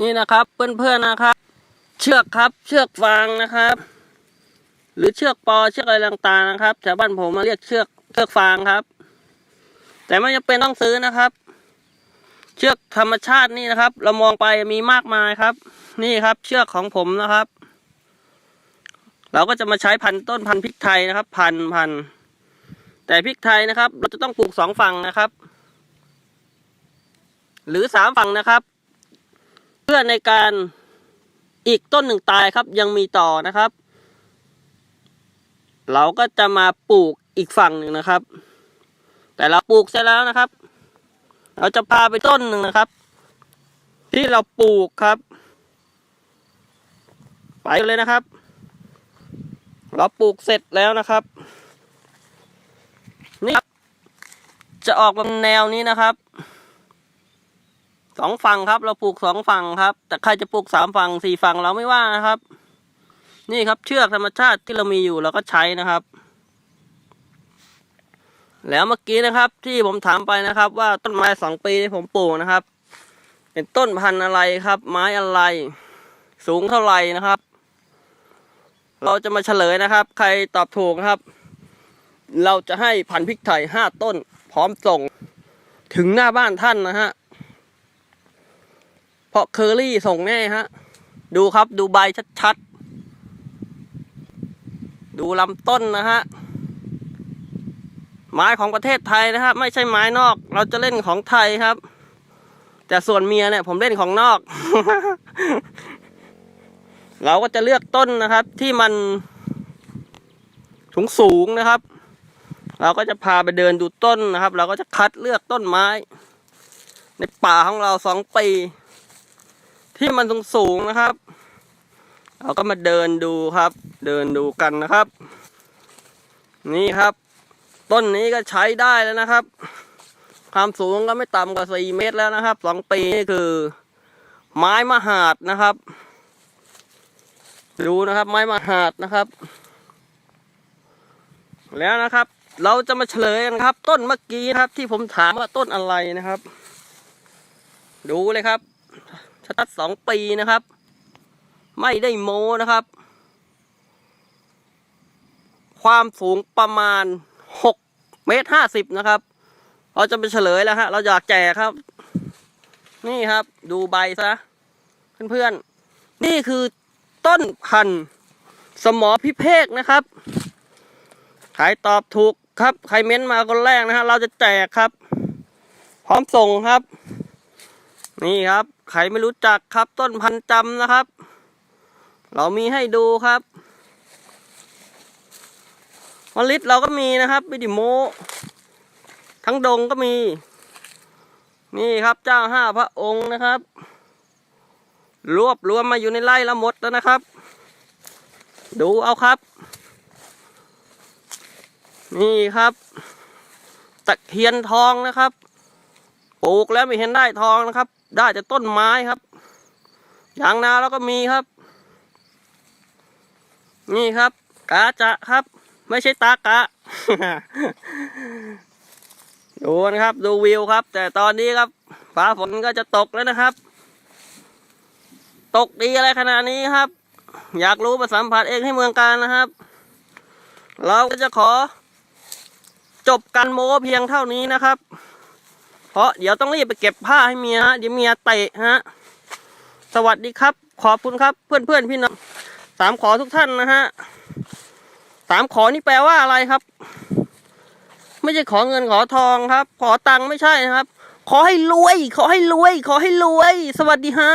นี่นะครับเพื่อนๆนะครับ เชือกครับเชือกฟางนะครับ หรือเชือกปอเชือกอะไรต่างๆนะครับแถวบ้านผมมาเรียกเชือกเชือกฟางครับ แต่ไม่จำเป็นต้องซื้อนะครับ เชือกธรรมชาตินี่นะครับ เรามองไปมีมากมายครับ นี่ครับเชือกของผมนะครับ เราก็จะมาใช้พันต้นพันพริกไทยนะครับ พันพันแต่พริกไทยนะครับ เราจะต้องปลูกสองฝั่งนะครับ หรือสามฝั่งนะครับ เพื่อในการอีกต้นหนึ่งตายครับยังมีต่อนะครับ เราก็จะมาปลูกอีกฝั่งหนึ่งนะครับ แต่เราปลูกเสร็จแล้วนะครับ เราจะพาไปต้นหนึ่งนะครับ ที่เราปลูกครับ ไปเลยนะครับ เราปลูกเสร็จแล้วนะครับนี่ครับ จะออกเป็นแนวนี้นะครับ สองฝั่งครับ เราปลูกสองฝั่งครับ แต่ใครจะปลูกสามฝั่งสี่ฝั่งเราไม่ว่านะครับ นี่ครับเชือกธรรมชาติที่เรามีอยู่เราก็ใช้นะครับ แล้วเมื่อกี้นะครับ ที่ผมถามไปนะครับ ว่าต้นไม้สองปีที่ผมปลูกนะครับ เป็นต้นพันธุ์อะไรครับ ไม้อะไร สูงเท่าไหร่นะครับ เราจะมาเฉลยนะครับ ใครตอบถูกครับ เราจะให้พันธุ์พริกไทยห้าต้น พร้อมส่ง ถึงหน้าบ้านท่านนะฮะ เพราะเคอรี่ส่งแน่ฮะ ดูครับดูใบชัดๆ ดูลำต้นนะฮะ ไม้ของประเทศไทยนะครับ ไม่ใช่ไม้นอก เราจะเล่นของไทยครับ แต่ส่วนเมียเนี่ยผมเล่นของนอก เราก็จะเลือกต้นนะครับ ที่มันสูงสูงนะครับ เราก็จะพาไปเดินดูต้นนะครับ เราก็จะคัดเลือกต้นไม้ ในป่าของเราสองปี ที่มันสูงสูงๆนะครับ เราก็มาเดินดูครับ เดินดูกันนะครับ นี่ครับ ต้นนี้ก็ใช้ได้แล้วนะครับ ความสูงก็ไม่ต่ำกว่าสี่เมตรแล้วนะครับสองปีนี่คือ ไม้มหาดนะครับ ดูนะครับ ไม้มหาดนะครับ แล้วนะครับเราจะมาเฉลยกันครับ ต้นเมื่อกี้ครับ ที่ผมถามว่าต้นอะไรนะครับ ดูเลยครับ ชัดๆสองปีนะครับ ไม่ได้โมนะครับ ความสูงประมาณหกเมตรห้าสิบนะครับ เราจะไปเฉลยแล้วฮะ เราอยากแจกครับ นี่ครับ ดูใบซะ เพื่อนๆ นี่คือต้นพันธุ์สมอพิเภกนะครับใครตอบถูกครับ ใครเม้นมาคนแรกนะฮะ เราจะแจกครับ พร้อมส่งครับ นี่ครับ ใครไม่รู้จักครับ ต้นพันจำนะครับ เรามีให้ดูครับมลิตเราก็มีนะครับวิดิโม ทั้งดงก็มี นี่ครับเจ้าห้าพระองค์นะครับ รวบรวมมาอยู่ในไร่ละหมดแล้วนะครับ ดูเอาครับ นี่ครับ ตะเคียนทองนะครับปลูกแล้วไม่เห็นได้ทองนะครับ ได้แต่ต้นไม้ครับยางนาแล้วก็มีครับ นี่ครับ กาจะครับ ไม่ใช่ตากะดูนะครับ ดูวิวครับ แต่ตอนนี้ครับฟ้าฝนก็จะตกแล้วนะครับ ตกดีอะไรขนาดนี้ครับ อยากรู้มาสัมผัสเองให้เมืองการนะครับ เราก็จะขอ จบการโม้เพียงเท่านี้นะครับ เพราะเดี๋ยวต้องรีบไปเก็บผ้าให้เมียฮะเดี๋ยวเมียเตะฮะ สวัสดีครับ ขอบคุณครับเพื่อนเพื่อนพี่น้องสามขอทุกท่านนะฮะสามขอนี่แปลว่าอะไรครับ ไม่ใช่ขอเงินขอทองครับ ขอตังค์ไม่ใช่นะครับ ขอให้รวย ขอให้รวย ขอให้รวย สวัสดีฮะ